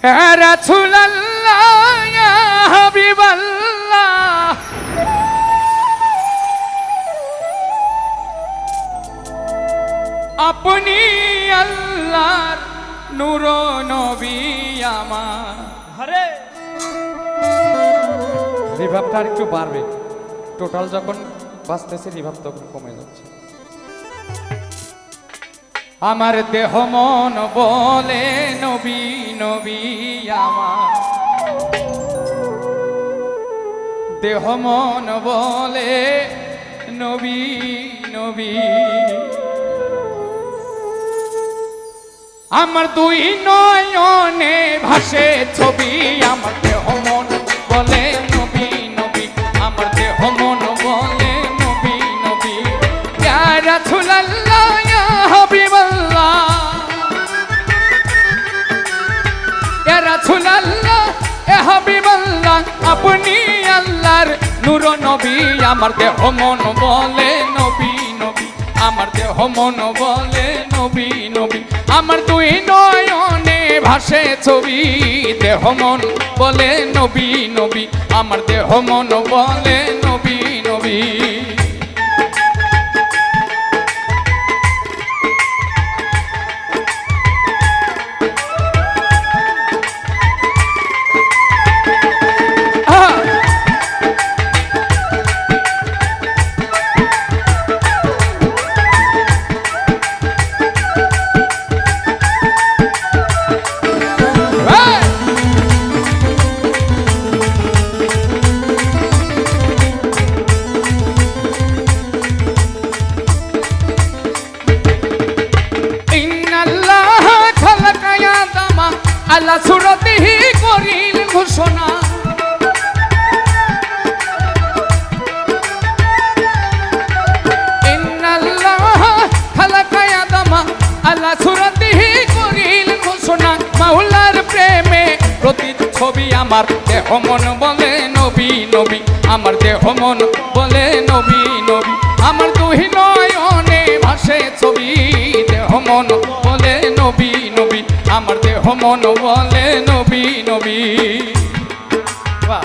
আপনি আল্লাহর নূর নবী আমার। আরে রিভাবটা আর একটু বাড়বে। টোটাল যখন বাঁচতেছে রিভাব তখন কমে যাচ্ছে। আমার দেহ মন বলে, নবী নবী আমার। দেহ মন বলে, নবী নবী। আমার দুই নয়নে ভাসে ছবি, আমার দেহ মন বলে, নবী নবী। আমার দেহ মন বলে, নবী নবী। রাসূলুল্লাহ ইয়া আপনি আল্লাহর নূর নবী, আমার দেহ মন বলে নবী নবী। আমার দেহ মন বলে নবী নবী। আমার দুই নয়নে ভাসে ছবি, দেহ মন বলে নবী নবী। আমার দেহ মন বলে নবী নবী। সুরতি করিল ঘোষণা। আল্লাহ সুরতি করিল ঘোষণা। মাওলার প্রেমে প্রতি ছবি আমার দেহ মন বলে নবী নবী। আমার দেহ মন বলে নবী নবী। আমার দুহি নয়নে ভাসে ছবি, দেহ মন বলে নবী নবী। আমার দেহ মন বলে নবী নবী। বাহ।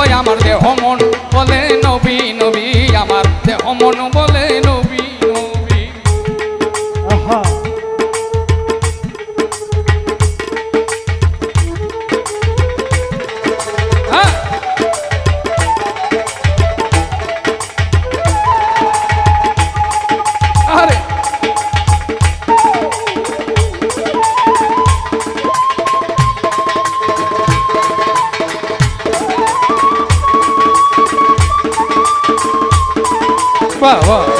গো আমার দেহ মন বলে নবী নবী আমার দেহ মন বলে নবী নবী। আহা। বাহ বাহ